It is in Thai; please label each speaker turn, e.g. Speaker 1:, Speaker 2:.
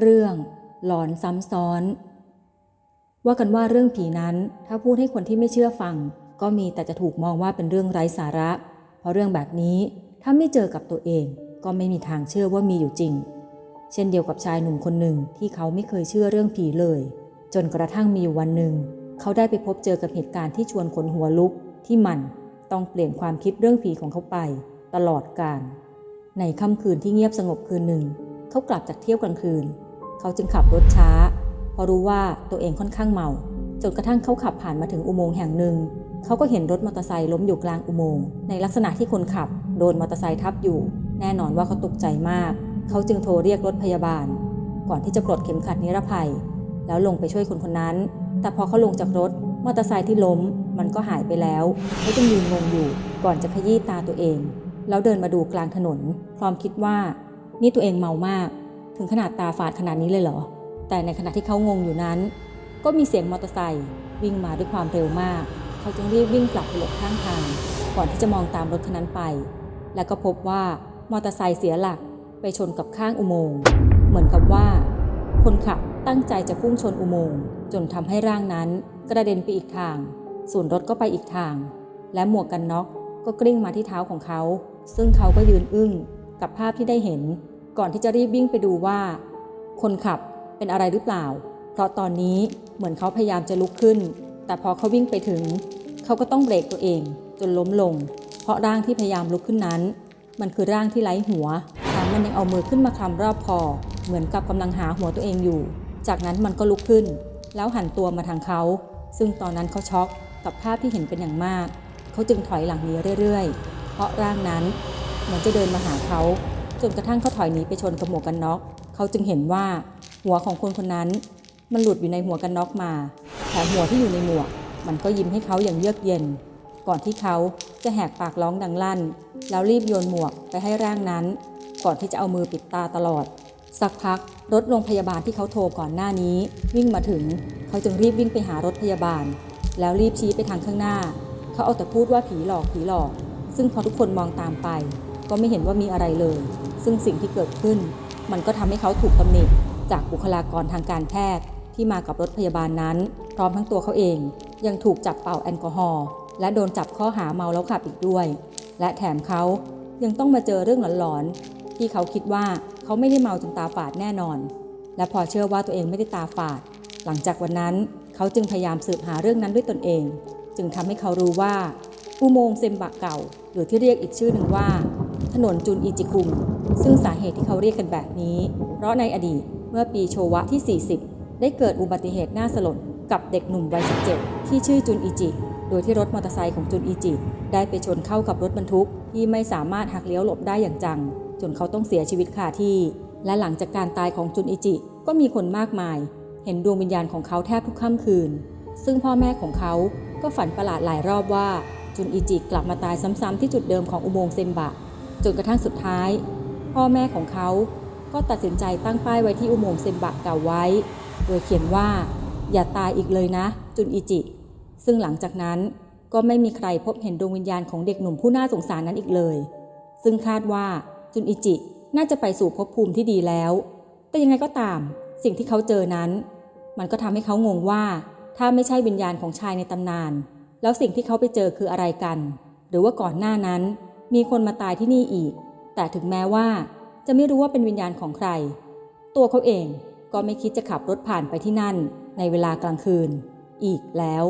Speaker 1: เรื่องหลอนซ้ำซ้อน ว่ากันว่าเรื่องผีนั้น ถ้าพูดให้คนที่ไม่เชื่อฟัง ก็มีแต่จะถูกมองว่าเป็นเรื่องไร้สาระ เพราะเรื่องแบบนี้ถ้าไม่เจอกับตัวเอง ก็ไม่มีทางเชื่อว่ามีอยู่จริง เช่นเดียวกับชายหนุ่มคนหนึ่งที่เขาไม่เคยเชื่อเรื่องผีเลย จนกระทั่งมีอยู่วันหนึ่ง เขาได้ไปพบเจอกับเหตุการณ์ที่ชวนขนหัวลุกที่มันต้องเปลี่ยนความคิดเรื่องผีของเขาไป ตลอดกาลในค่ำคืนที่เงียบสงบคืนหนึ่ง เขากลับจากเที่ยวกลางคืน เขาจึงขับรถช้า เพราะรู้ว่าตัวเองค่อนข้างเมา จนกระทั่งเขาขับผ่านมาถึงอุโมงค์แห่งหนึ่ง เขาก็เห็นรถมอเตอร์ไซค์ล้มอยู่กลางอุโมงค์ในลักษณะที่คนขับโดนมอเตอร์ไซค์ทับอยู่ แน่นอนว่าเขาตกใจมาก เขาจึงโทรเรียกรถพยาบาล ก่อนที่จะปลดเข็มขัดนิรภัย แล้วลงไปช่วยคนคนนั้น แต่พอเขาลงจากรถมอเตอร์ไซค์ที่ล้มมันก็หายไปแล้ว เขาจึงยืนงงอยู่ก่อนจะขยี้ตาตัวเอง แล้วเดินมาดูกลางถนน พร้อมคิดว่า นี่ตัวเองเมามาก ถึงขนาดตาฝาดขนาดนี้เลยเหรอ แต่ในขณะที่เขางงอยู่นั้น ก็มีเสียงมอเตอร์ไซค์วิ่งมาด้วยความเร็วมาก เขาจึงรีบวิ่งกลับไปหลบข้างทาง ก่อนที่จะมองตามรถคันนั้นไป แล้วก็พบว่ามอเตอร์ไซค์เสียหลักไปชนกับข้างอุโมงค์ เหมือนกับว่า คนขับตั้งใจจะพุ่งชนอุโมงค์จนทำให้ร่างนั้นกระเด็นไปอีกทาง ส่วนรถก็ไปอีกทาง และหมวกกันน็อกก็กลิ้งมาที่เท้าของเขา ซึ่งเขาก็ยืนอึ้งกับภาพที่ได้เห็น ก่อนที่จะรีบวิ่งไปดูว่า คนขับเป็นอะไรหรือเปล่า เพราะตอนนี้เหมือนเขาพยายามจะลุกขึ้น แต่พอเขาวิ่งไปถึง เขาก็ต้องเบรกตัวเอง จนล้มลง เพราะร่างที่พยายามลุกขึ้นนั้น มันคือร่างที่ไร้หัวแถมมันยังเอามือขึ้นมาคลำรอบคอ เหมือนกับกำลังหาหัวตัวเองอยู่ จากนั้นมันก็ลุกขึ้น แล้วหันตัวมาทางเขา ซึ่งตอนนั้นเขาช็อกกับภาพที่เห็นเป็นอย่างมาก เขาจึงถอยหลังนีเรื่อยๆ เพราะร่างนั้นเหมือนจะเดินมาหาเขา จนกระทั่งเขาถอยหนีไปชนกับหมวกกันน็อกเขาจึงเห็นว่า หัวของคนคนนั้น มันหลุดอยู่ในหัวกันน็อกมาแถมหัวที่อยู่ในหมวก มันก็ยิ้มให้เขาอย่างเยือกเย็น ก่อนที่เขาจะแหกปากร้องดังลั่น แล้วรีบโยนหมวกไปให้ร่างนั้น ก่อนที่จะเอามือปิดตาตลอด สักพักรถโรงพยาบาลที่เขาโทรก่อนหน้านี้ วิ่งมาถึง เขาจึงรีบวิ่งไปหารถพยาบาล แล้วรีบชี้ไปทางข้างหน้า เขาเอาแต่พูดว่าผีหลอกผีหลอก ซึ่งพอทุกคนมองตามไป ก็ไม่เห็นว่ามีอะไรเลย ซึ่งสิ่งที่เกิดขึ้น มันก็ทำให้เขาถูกตำหนิจากบุคลากรทางการแพทย์ที่มากับรถพยาบาลนั้น พร้อมทั้งตัวเขาเอง ยังถูกจับเป่าแอลกอฮอล์และโดนจับข้อหาเมาแล้วขับอีกด้วย และแถมเขายังต้องมาเจอเรื่องหลอนๆที่เขาคิดว่าเขาไม่ได้เมาจนตาฝาดแน่นอน และพอเชื่อว่าตัวเองไม่ได้ตาฝาด หลังจากวันนั้นเขาจึงพยายามสืบหาเรื่องนั้นด้วยตนเอง จึงทำให้เขารู้ว่า อุโมงค์เซมบะเก่า หรือที่เรียกอีกชื่อหนึ่งว่า ถนนจุนอิจิคุมซึ่งสาเหตุที่เขาเรียกกันแบบนี้ เพราะในอดีตเมื่อปีโชวะที่ 40 ได้เกิดอุบัติเหตุน่าสลดกับเด็กหนุ่มวัย 17 ที่ชื่อจุนอิจิ โดยที่รถมอเตอร์ไซค์ของจุนอิจิ ได้ไปชนเข้ากับรถบรรทุก ที่ไม่สามารถหักเลี้ยวหลบได้อย่างจัง จนเขาต้องเสียชีวิตคาที่ และหลังจากการตายของจุนอิจิ ก็มีคนมากมาย เห็นดวงวิญญาณของเขาแทบทุกค่ำคืน ซึ่งพ่อแม่ของเขาก็ฝันประหลาดหลายรอบว่าจุนอิจิกลับมาตายซ้ำๆที่จุดเดิมของอุโมงค์เซมบะ จนกระทั่งสุดท้าย พ่อแม่ของเขาก็ตัดสินใจตั้งป้ายไว้ที่อุโมงค์เซมบะเก่าไว้ โดยเขียนว่า อย่าตายอีกเลยนะ จุนอิจิ ซึ่งหลังจากนั้นก็ไม่มีใครพบเห็นดวงวิญญาณของเด็กหนุ่มผู้น่าสงสารนั้นอีกเลย ซึ่งคาดว่าจุนอิจิน่าจะไปสู่ภพภูมิที่ดีแล้ว แต่ยังไงก็ตาม สิ่งที่เขาเจอนั้น มันก็ทำให้เขางงว่า ถ้าไม่ใช่วิญญาณของชายในตำนาน แล้วสิ่งที่เขาไปเจอคืออะไรกัน หรือว่าก่อนหน้านั้น มีคนมาตายที่นี่อีก แต่ถึงแม้ว่าจะไม่รู้ว่าเป็นวิญญาณของใคร ตัวเขาเองก็ไม่คิดจะขับรถผ่านไปที่นั่นในเวลากลางคืน อีกแล้ว